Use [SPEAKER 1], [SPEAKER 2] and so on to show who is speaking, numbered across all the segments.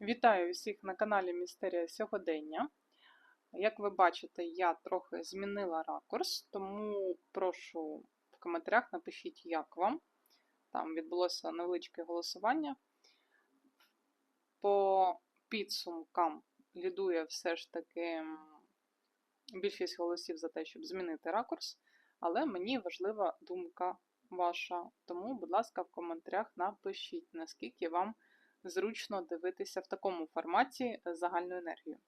[SPEAKER 1] Вітаю всіх на каналі Містерія Сьогодення. Як ви бачите, я трохи змінила ракурс, тому прошу в коментарях напишіть, як вам. Там відбулося невеличке голосування. По підсумкам лідує все ж таки більшість голосів за те, щоб змінити ракурс, але мені важлива думка ваша. Тому, будь ласка, в коментарях напишіть, наскільки вам зручно дивитися в такому форматі е, загальну енергію.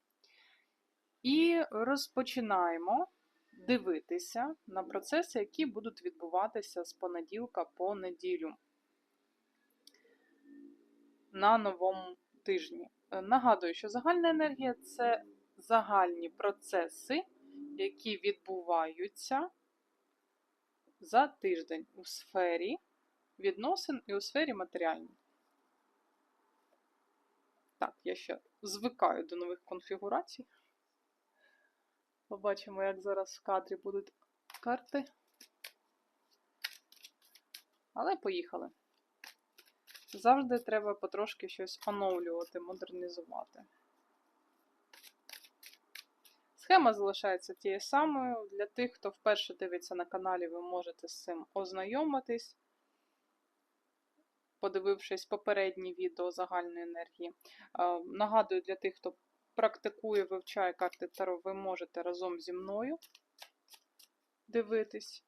[SPEAKER 1] І розпочинаємо дивитися на процеси, які будуть відбуватися з понеділка по неділю на новому тижні. Е, Нагадую, що загальна енергія це загальні процеси, які відбуваються за тиждень у сфері відносин і у сфері матеріальній. Так, я ще звикаю до нових конфігурацій. Побачимо, як зараз в кадрі будуть карти. Але поїхали. Завжди треба потрошки щось оновлювати, модернізувати. Схема залишається тією самою. Для тих, хто вперше дивиться на каналі, ви можете з цим ознайомитись подивившись попередні відео загальної енергії. Е, Нагадую, для тих, хто практикує, вивчає карти Таро, ви можете разом зі мною дивитись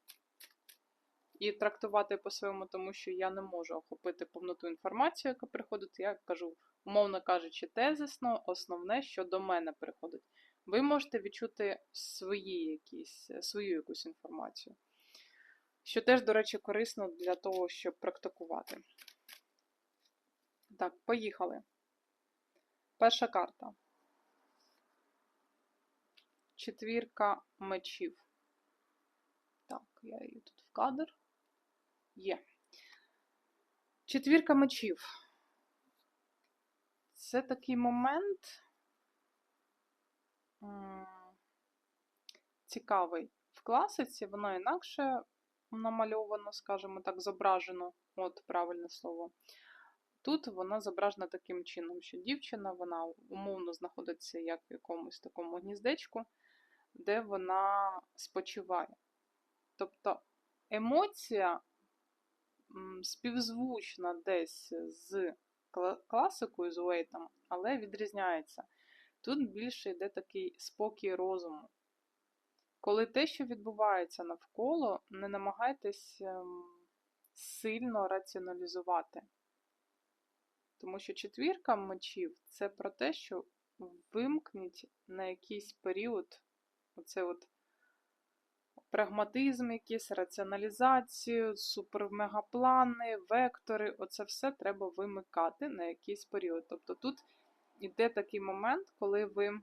[SPEAKER 1] і трактувати по-своєму, тому що я не можу охопити повноту інформацію, яка приходить. Я кажу, умовно кажучи, тезисно, основне, що до мене приходить. Ви можете відчути свої якісь, свою якусь інформацію. Що теж, до речі, корисно для того, щоб практикувати. Так, поїхали. Перша карта. Четвірка мечів. Так, я її тут в кадр. Є. Четвірка мечів. Це такий момент цікавий. В класиці воно інакше намальовано, скажімо так, зображено. От правильне слово. Тут вона зображена таким чином, що дівчина вона умовно знаходиться як в якомусь такому гніздечку, де вона спочиває. Тобто емоція співзвучна десь з класикою, з Уейтом, але відрізняється. Тут більше йде такий спокій розуму. Коли те, що відбувається навколо, не намагайтесь ем, сильно раціоналізувати. Тому що четвірка мечів це про те, що вимкніть на якийсь період оце от прагматизм, якийсь, раціоналізацію, супермегаплани, вектори. Оце все треба вимикати на якийсь період. Тобто тут іде такий момент, коли ви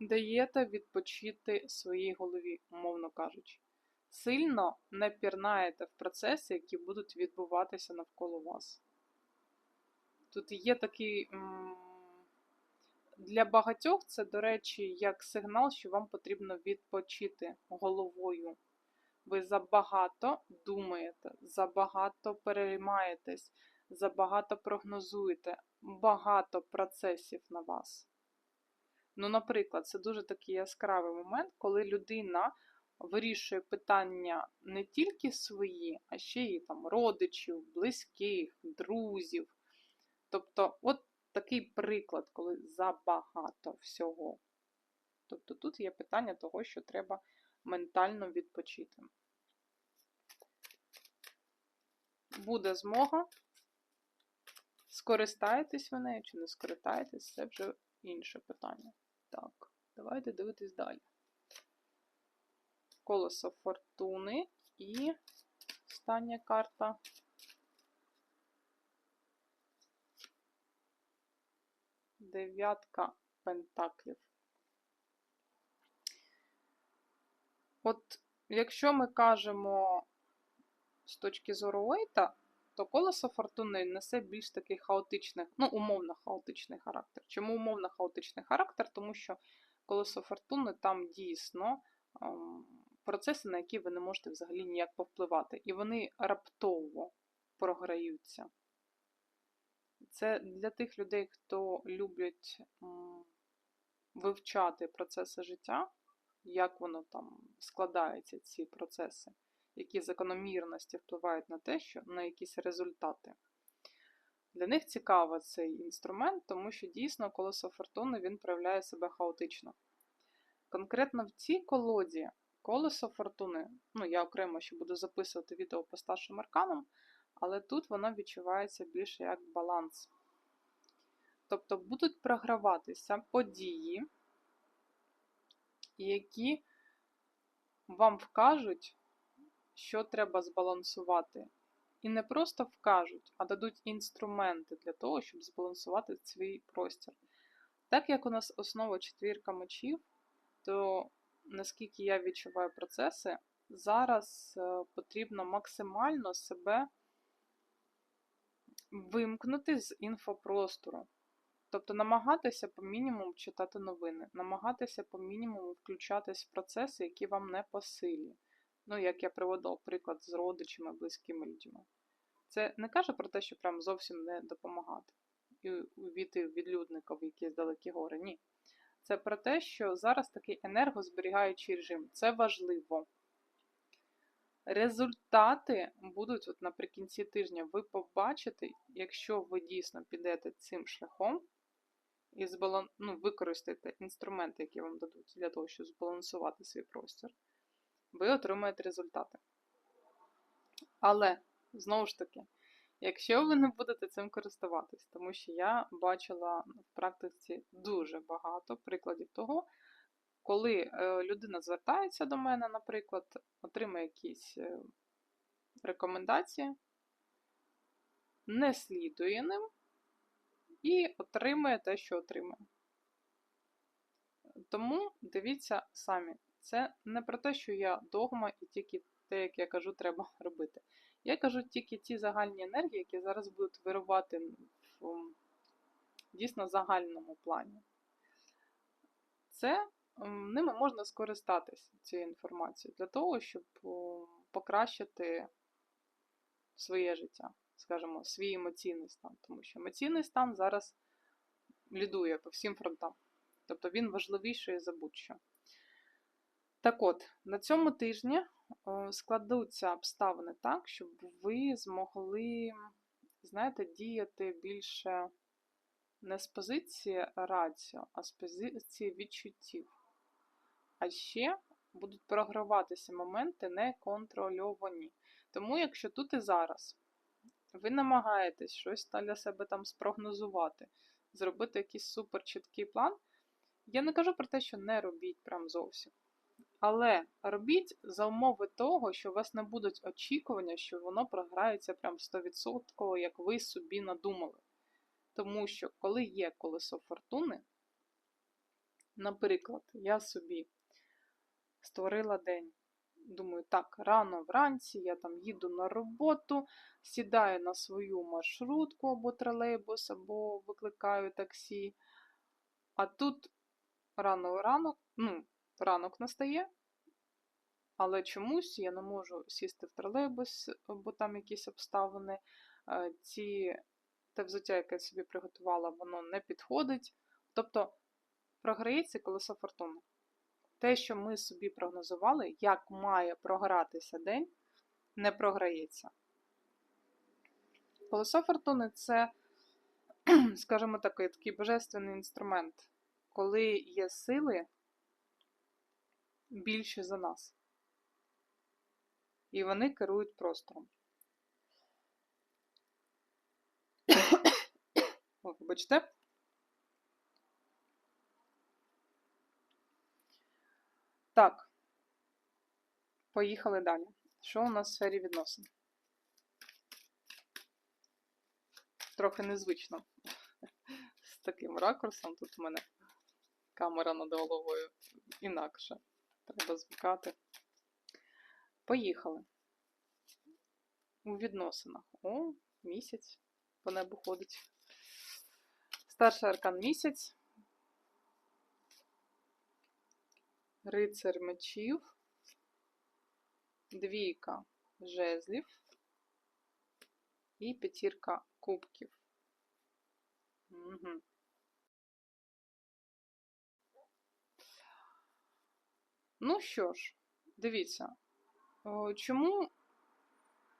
[SPEAKER 1] даєте відпочити своїй голові, умовно кажучи сильно не пірнаєте в процеси, які будуть відбуватися навколо вас. Тут є такий. Для багатьох це, до речі, як сигнал, що вам потрібно відпочити головою. Ви забагато думаєте, забагато переймаєтесь, забагато прогнозуєте, багато процесів на вас. Ну, наприклад, це дуже такий яскравий момент, коли людина вирішує питання не тільки свої, а ще й там родичів, близьких, друзів. Тобто, от такий приклад, коли забагато всього. Тобто тут є питання того, що треба ментально відпочити. Буде змога. Скористаєтесь ви нею чи не скористаєтесь, це вже інше питання. Так, давайте дивитись далі колесо фортуни і остання карта. Дев'ятка пентаклів. От якщо ми кажемо з точки зору Уейта, то колесо фортуни несе більш такий хаотичний, ну, умовно хаотичний характер. Чому умовно хаотичний характер? Тому що колесо фортуни там дійсно ем, процеси, на які ви не можете взагалі ніяк повпливати. І вони раптово програються. Це для тих людей, хто люблять вивчати процеси життя, як воно там складається, ці процеси, які закономірності впливають на те, що на якісь результати. Для них цікаво цей інструмент, тому що дійсно колесо фортуни він проявляє себе хаотично. Конкретно в цій колоді колесо фортуни, ну я окремо ще буду записувати відео по старшим арканам, але тут воно відчувається більше як баланс. Тобто будуть програватися події, які вам вкажуть, що треба збалансувати. І не просто вкажуть, а дадуть інструменти для того, щоб збалансувати свій простір. Так як у нас основа четвірка мечів, то наскільки я відчуваю процеси, зараз е, потрібно максимально себе вимкнути з інфопростору. Тобто намагатися по мінімуму читати новини, намагатися по мінімуму включатись в процеси, які вам не по силі. Ну, як я приводила приклад з родичами, близькими людьми. Це не каже про те, що прям зовсім не допомагати і увійти відлюдника в якісь далекі гори. Ні. Це про те, що зараз такий енергозберігаючий режим. Це важливо. Результати будуть от наприкінці тижня, ви побачите, якщо ви дійсно підете цим шляхом і збалан... ну, використаєте інструменти, які вам дадуть для того, щоб збалансувати свій простір, ви отримаєте результати. Але, знову ж таки, якщо ви не будете цим користуватись, тому що я бачила в практиці дуже багато прикладів того, коли е, людина звертається до мене, наприклад, отримує якісь е, рекомендації, не слідує ним і отримує те, що отримує. Тому дивіться самі, це не про те, що я догма і тільки те, як я кажу, треба робити. Я кажу тільки ті загальні енергії, які зараз будуть вирувати в дійсно загальному плані. Це ними можна скористатися цією інформацією для того, щоб покращити своє життя, скажімо, свій емоційний стан. Тому що емоційний стан зараз лідує по всім фронтам. Тобто він важливіший за будь-що. Так от, на цьому тижні складуться обставини так, щоб ви змогли, знаєте, діяти більше не з позиції раціо, а з позиції відчуттів. А ще будуть програватися моменти неконтрольовані. Тому, якщо тут і зараз ви намагаєтесь щось для себе там спрогнозувати, зробити якийсь супер чіткий план, я не кажу про те, що не робіть прям зовсім. Але робіть за умови того, що у вас не будуть очікування, що воно програється прям 100%, як ви собі надумали. Тому що, коли є колесо фортуни, наприклад, я собі створила день. Думаю, так, рано вранці я там їду на роботу, сідаю на свою маршрутку або тролейбус, або викликаю таксі. А тут рано ранок, ну, ранок настає, але чомусь я не можу сісти в тролейбус, бо там якісь обставини. Е, ці, те взуття, яке я собі приготувала, воно не підходить. Тобто програється колесо фортуни те, що ми собі прогнозували, як має програтися день, не програється. Колесо фортуни це, скажімо так, такий божественний інструмент, коли є сили більше за нас. І вони керують простором. О, вибачте. Так, поїхали далі. Що у нас в сфері відносин? Трохи незвично. З таким ракурсом тут у мене камера над головою інакше. Треба звикати. Поїхали. У відносинах. О, місяць по небу ходить. Старший аркан місяць. рицар мечів, двійка жезлів і п'ятірка кубків. Угу. Ну що ж, дивіться, чому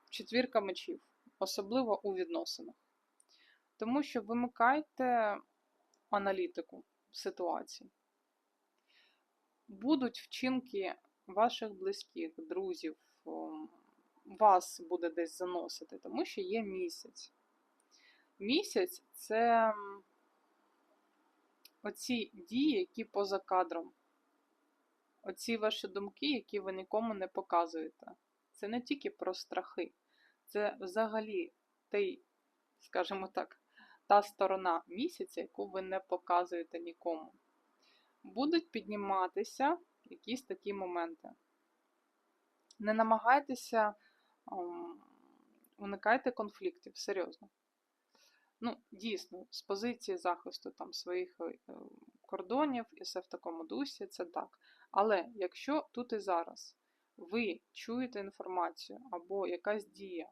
[SPEAKER 1] четвірка мечів, особливо у відносинах? Тому що вимикайте аналітику ситуації. Будуть вчинки ваших близьких, друзів, вас буде десь заносити, тому що є місяць. Місяць це оці дії, які поза кадром. Оці ваші думки, які ви нікому не показуєте. Це не тільки про страхи, це взагалі той, скажімо так, та сторона місяця, яку ви не показуєте нікому. Будуть підніматися якісь такі моменти. Не намагайтеся ем, уникайте конфліктів, серйозно. Ну, дійсно, з позиції захисту там, своїх е, кордонів і все в такому дусі, це так. Але якщо тут і зараз ви чуєте інформацію або якась дія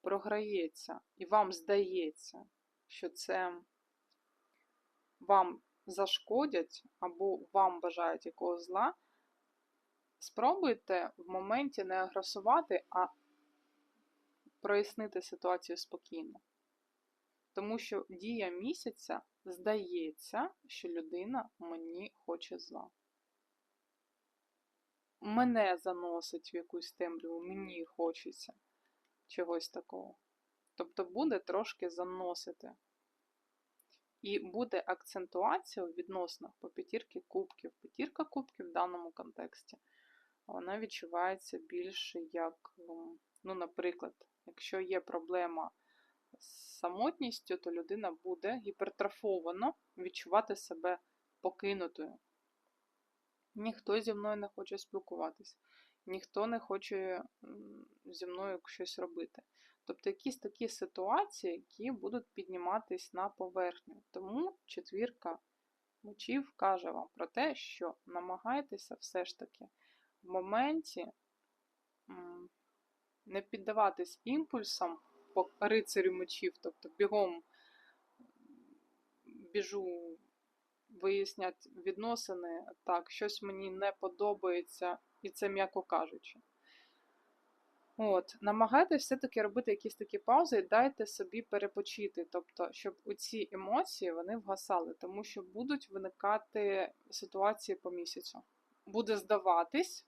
[SPEAKER 1] програється, і вам здається, що це вам зашкодять або вам бажають якогось зла, спробуйте в моменті не агресувати, а прояснити ситуацію спокійно. Тому що дія місяця здається, що людина мені хоче зла. Мене заносить в якусь темряву, мені хочеться чогось такого. Тобто буде трошки заносити. І буде акцентуація у відносинах по п'ятірки кубків. П'ятірка кубків в даному контексті. Вона відчувається більше як, ну, наприклад, якщо є проблема з самотністю, то людина буде гіпертрофовано відчувати себе покинутою. Ніхто зі мною не хоче спілкуватися, ніхто не хоче зі мною щось робити. Тобто якісь такі ситуації, які будуть підніматись на поверхню. Тому четвірка мечів каже вам про те, що намагайтеся все ж таки в моменті не піддаватись імпульсам по рицарю мечів, тобто бігом біжу вияснять відносини, так, щось мені не подобається, і це м'яко кажучи. От, Намагайтесь все-таки робити якісь такі паузи і дайте собі перепочити, тобто, щоб ці емоції вони вгасали, тому що будуть виникати ситуації по місяцю. Буде здаватись,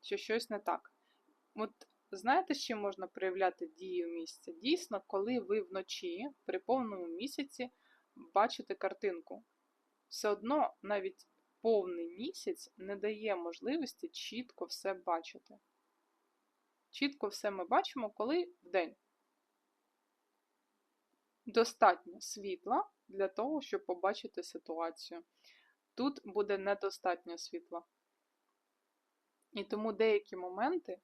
[SPEAKER 1] що щось не так. От знаєте, чим можна проявляти дію місяця? Дійсно, коли ви вночі при повному місяці бачите картинку. Все одно навіть повний місяць не дає можливості чітко все бачити. Чітко все ми бачимо, коли вдень. Достатньо світла для того, щоб побачити ситуацію. Тут буде недостатньо світла. І тому деякі моменти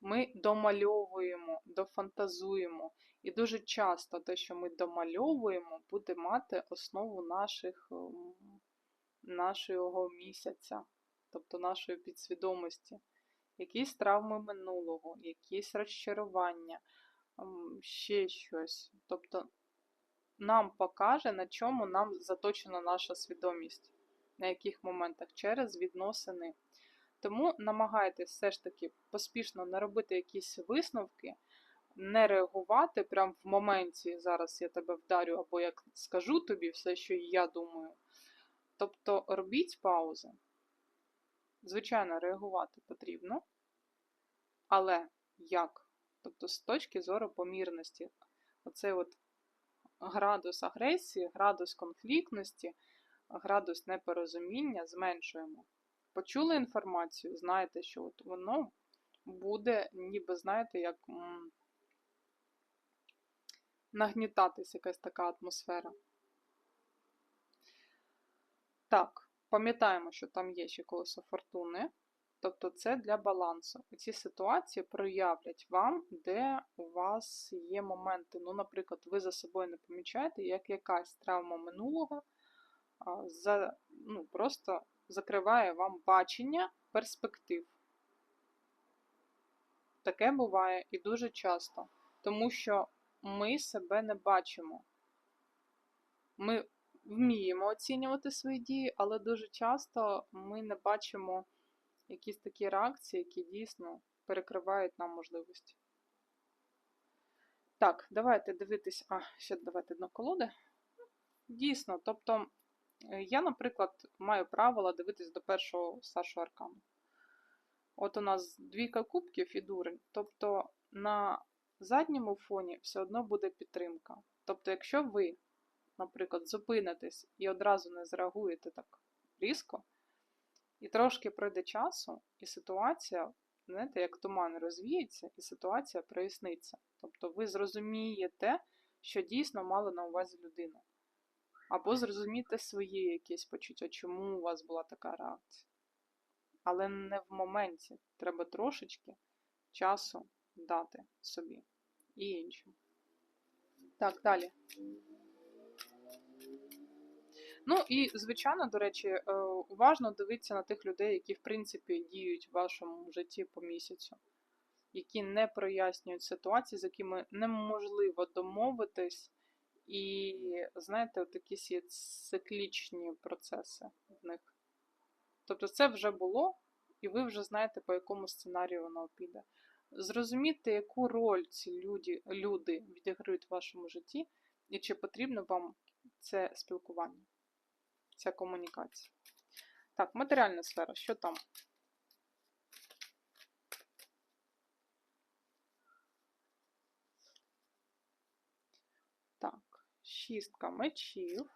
[SPEAKER 1] ми домальовуємо, дофантазуємо. І дуже часто те, що ми домальовуємо, буде мати основу наших, ем, нашого місяця, тобто нашої підсвідомості. Якісь травми минулого, якісь розчарування, ем, ще щось. Тобто нам покаже, на чому нам заточена наша свідомість, на яких моментах через відносини. Тому намагайтесь все ж таки поспішно не робити якісь висновки, не реагувати прямо в моменті, зараз я тебе вдарю, або як скажу тобі все, що я думаю. Тобто робіть паузи. Звичайно, реагувати потрібно. Але як? Тобто, з точки зору помірності, оцей от градус агресії, градус конфліктності, градус непорозуміння зменшуємо. Почули інформацію, знаєте, що от воно буде, ніби, знаєте, як нагнітатись якась така атмосфера. Так, пам'ятаємо, що там є ще колесо фортуни. Тобто це для балансу. Ці ситуації проявлять вам, де у вас є моменти. Ну, наприклад, ви за собою не помічаєте, як якась травма минулого за, ну, просто закриває вам бачення перспектив. Таке буває і дуже часто, тому що ми себе не бачимо. Ми вміємо оцінювати свої дії, але дуже часто ми не бачимо якісь такі реакції, які дійсно перекривають нам можливості. Так, давайте дивитись, а, ще давайте дно колоди. Дійсно, тобто, я, наприклад, маю правило дивитись до першого старшого аркану. От у нас двійка кубків і дурень. Тобто на задньому фоні все одно буде підтримка. Тобто, якщо ви, наприклад, зупинитесь і одразу не зреагуєте так різко, і трошки пройде часу, і ситуація, знаєте, як туман розвіється, і ситуація проясниться. Тобто ви зрозумієте, що дійсно мала на увазі людина. Або зрозумієте своє якесь почуття, чому у вас була така реакція. Але не в моменті. Треба трошечки часу дати собі і іншим. Так, далі. Ну і, звичайно, до речі, е, уважно дивитися на тих людей, які, в принципі, діють в вашому житті по місяцю, які не прояснюють ситуації, з якими неможливо домовитись, і, знаєте, от якісь є циклічні процеси в них. Тобто це вже було, і ви вже знаєте, по якому сценарію воно піде. Зрозуміти, яку роль ці люди, люди відіграють в вашому житті, і чи потрібно вам це спілкування, ця комунікація. Так, матеріальна сфера, що там? Так, шістка мечів.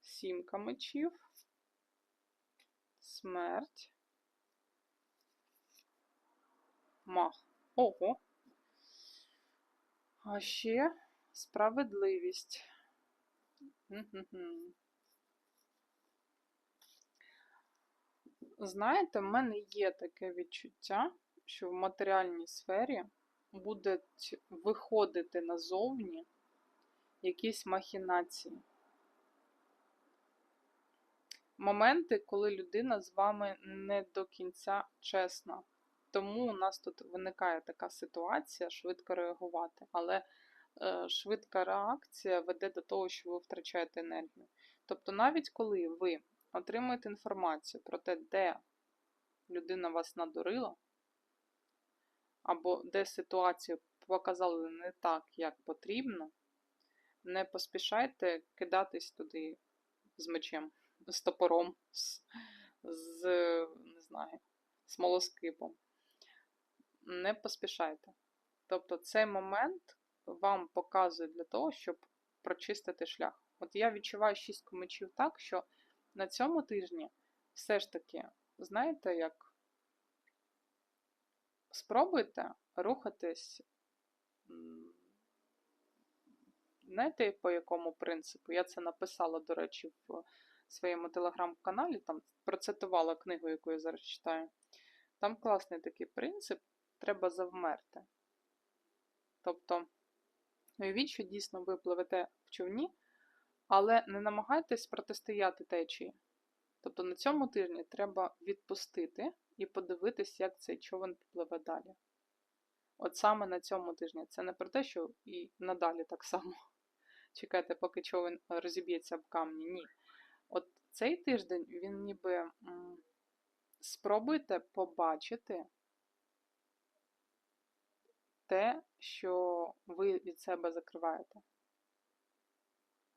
[SPEAKER 1] Сімка мечів, смерть, мах. Ого. А ще справедливість. Знаєте, в мене є таке відчуття, що в матеріальній сфері будуть виходити назовні якісь махінації моменти, коли людина з вами не до кінця чесна. Тому у нас тут виникає така ситуація швидко реагувати. Але е, швидка реакція веде до того, що ви втрачаєте енергію. Тобто, навіть коли ви отримуєте інформацію про те, де людина вас надурила, або де ситуацію показали не так, як потрібно, не поспішайте кидатись туди з мечем з топором, з, з не знаю, смолоскипом. Не поспішайте. Тобто цей момент вам показує для того, щоб прочистити шлях. От я відчуваю шістку мечів так, що на цьому тижні все ж таки, знаєте, як спробуйте рухатись, знаєте, по якому принципу? Я це написала, до речі, в своєму телеграм-каналі, там процитувала книгу, яку я зараз читаю. Там класний такий принцип, треба завмерти. Тобто, уявіть, що дійсно ви пливете в човні, але не намагайтесь протистояти течії. Тобто на цьому тижні треба відпустити і подивитись, як цей човен пливе далі. От саме на цьому тижні. Це не про те, що і надалі так само. Чекайте, поки човен розіб'ється в камні. Ні. От цей тиждень він ніби спробуйте побачити те, що ви від себе закриваєте.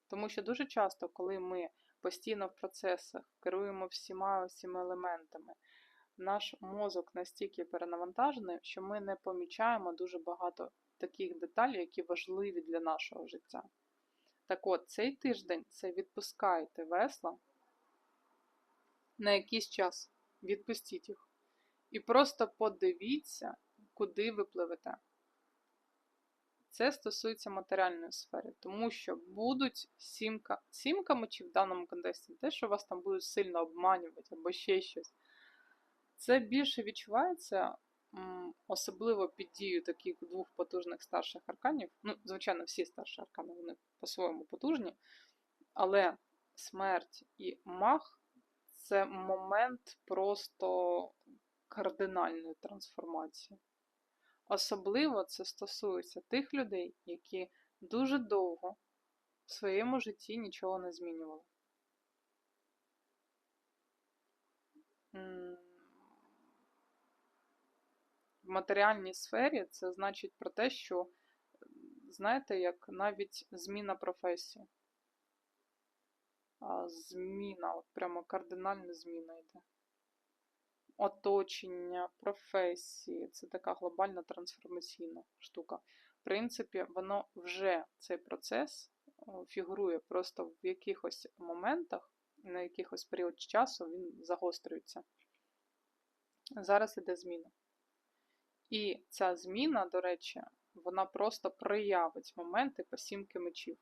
[SPEAKER 1] Тому що дуже часто, коли ми постійно в процесах керуємо всіма всіма елементами, наш мозок настільки перенавантажений, що ми не помічаємо дуже багато таких деталей, які важливі для нашого життя. Так от, цей тиждень це відпускайте весла на якийсь час. Відпустіть їх. І просто подивіться, куди ви пливете. Це стосується матеріальної сфери, тому що будуть сімка, сімками чи в даному контексті те, що вас там будуть сильно обманювати або ще щось. Це більше відчувається особливо під дією таких двох потужних старших арканів. Ну, звичайно, всі старші аркани вони по-своєму потужні, але смерть і мах це момент просто кардинальної трансформації. Особливо це стосується тих людей, які дуже довго в своєму житті нічого не змінювали. В матеріальній сфері це значить про те, що, знаєте, як навіть зміна професії. Зміна, от прямо кардинальна зміна йде. Оточення, професії це така глобальна трансформаційна штука. В принципі, воно вже цей процес фігурує просто в якихось моментах, на якихось період часу він загострюється. Зараз іде зміна. І ця зміна, до речі, вона просто проявить моменти по сімки мечів.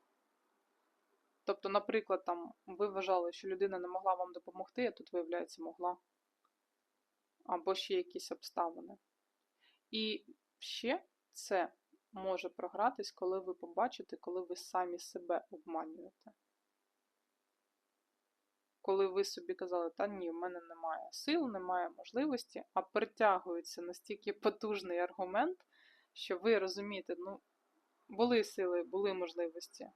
[SPEAKER 1] Тобто, наприклад, там ви вважали, що людина не могла вам допомогти, а тут, виявляється, могла. Або ще якісь обставини. І ще це може програтись, коли ви побачите, коли ви самі себе обманюєте. Коли ви собі казали, та ні, в мене немає сил, немає можливості, а притягується настільки потужний аргумент, що ви розумієте, ну, були сили, були можливості,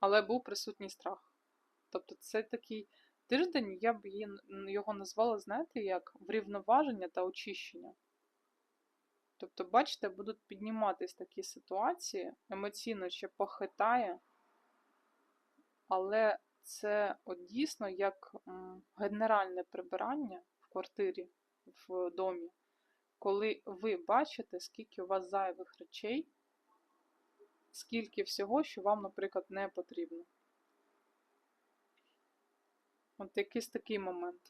[SPEAKER 1] але був присутній страх. Тобто це такий тиждень, я б його назвала, знаєте, як врівноваження та очищення. Тобто, бачите, будуть підніматись такі ситуації, емоційно ще похитає, але це от дійсно як генеральне прибирання в квартирі, в домі, коли ви бачите, скільки у вас зайвих речей, скільки всього, що вам, наприклад, не потрібно. От якийсь такий момент.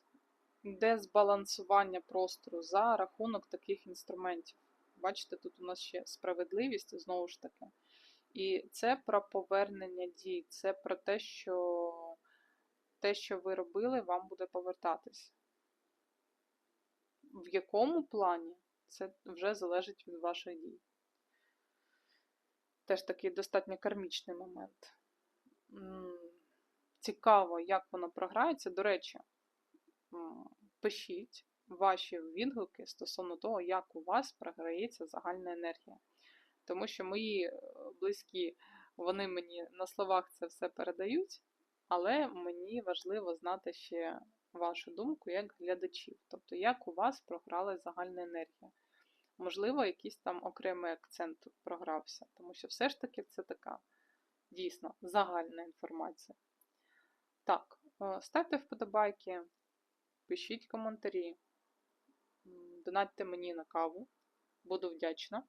[SPEAKER 1] Де збалансування простору за рахунок таких інструментів. Бачите, тут у нас ще справедливість, знову ж таки. І це про повернення дій, це про те, що те, що ви робили, вам буде повертатись. В якому плані це вже залежить від ваших дій. Теж такий достатньо кармічний момент. Цікаво, як воно програється. До речі, пишіть ваші відгуки стосовно того, як у вас програється загальна енергія. Тому що мої е, близькі, вони мені на словах це все передають, але мені важливо знати ще вашу думку як глядачів. Тобто, як у вас програла загальна енергія. Можливо, якийсь там окремий акцент програвся, тому що все ж таки це така дійсно загальна інформація. Так, е, ставте вподобайки, пишіть коментарі, донатьте мені на каву, буду вдячна.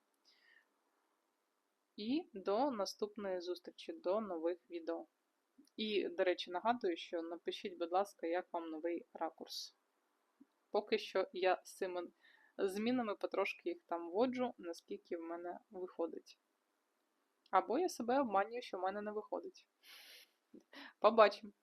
[SPEAKER 1] І до наступної зустрічі, до нових відео. І, до речі, нагадую, що напишіть, будь ласка, як вам новий ракурс. Поки що я з цими змінами потрошки їх там вводжу, наскільки в мене виходить. Або я себе обманюю, що в мене не виходить. Побачимо!